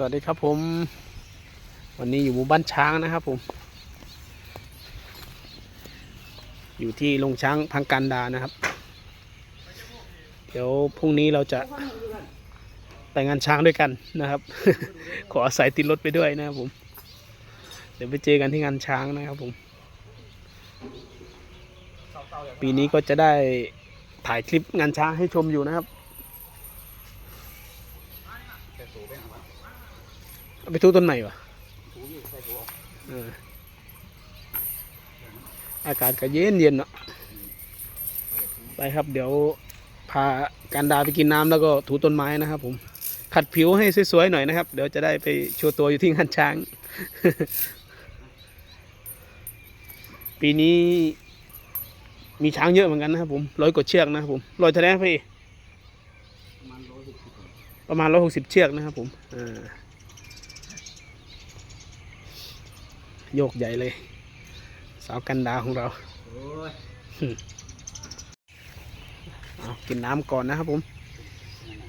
สวัสดีครับผม วันนี้อยู่หมู่บ้านช้างนะครับผม อยู่ที่โรงช้างพังกันดานะครับ เดี๋ยวพรุ่งนี้เราจะไปงานช้างด้วยกันนะครับ ขออาศัยติดรถไปด้วยนะครับผม เดี๋ยวไปเจอกันที่งานช้างนะครับผม ปีนี้ก็จะได้ถ่ายคลิปงานช้างให้ชมอยู่นะครับ เอาไปทุต้นใหม่วะอากาศก็เย็นเย็นเนาะไปครับ เดี๋ยวพาการดาไปกินน้ำแล้วก็ถูต้นไม้นะครับ ผมขัดผิวให้สวยๆหน่อยนะครับ เดี๋ยวจะได้ไปโชว์ตัวอยู่ที่งานช้าง ปีนี้ มีช้างเยอะเหมือนกันนะครับผมร้อยกว่าเชือกนะครับผมร้อยเท่าไหร่พี่ประมาณร้อยหกสิบเชือกนะครับผมอ่า โยกใหญ่เลย สาวกันดาของเราเอากินน้ำก่อนนะครับผม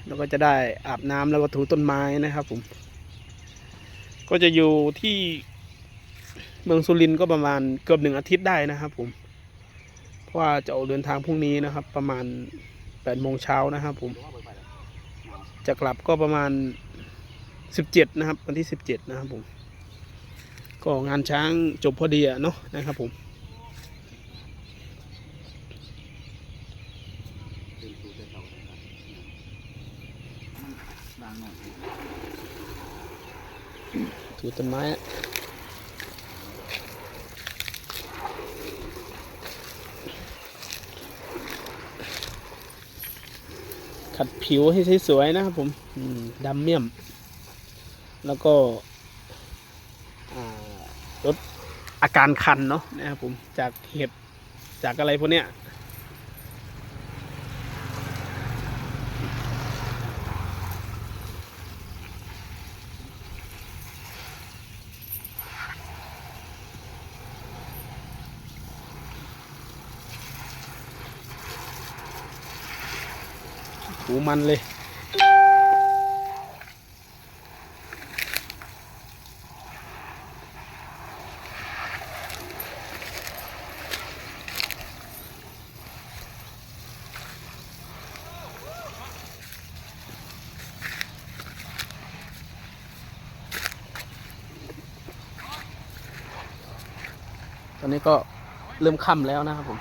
แล้วก็จะได้อาบน้ำแล้วก็ถูต้นไม้นะครับผม ก็จะอยู่ที่เมืองสุรินทร์ก็ประมาณเกือบหนึ่งอาทิตย์ได้นะครับผม เพราะว่าจะออกเดินทางพรุ่งนี้นะครับ ประมาณแปดโมงเช้านะครับผม จะกลับก็ประมาณสิบเจ็ดนะครับ วันที่สิบเจ็ดนะครับผม ก็งานช้างจบพอดีอะเนาะนะครับผมถูต้นไม้อะขัดผิวให้สวยๆนะครับผมอืมดำเมี่ยม แล้วก็อ่า ลดอาการคันเนาะนะครับผมจากเห็บจากอะไรพวกเนี้ยหูมันเลย ตอนนี้ก็เริ่มค่ำแล้วนะครับผม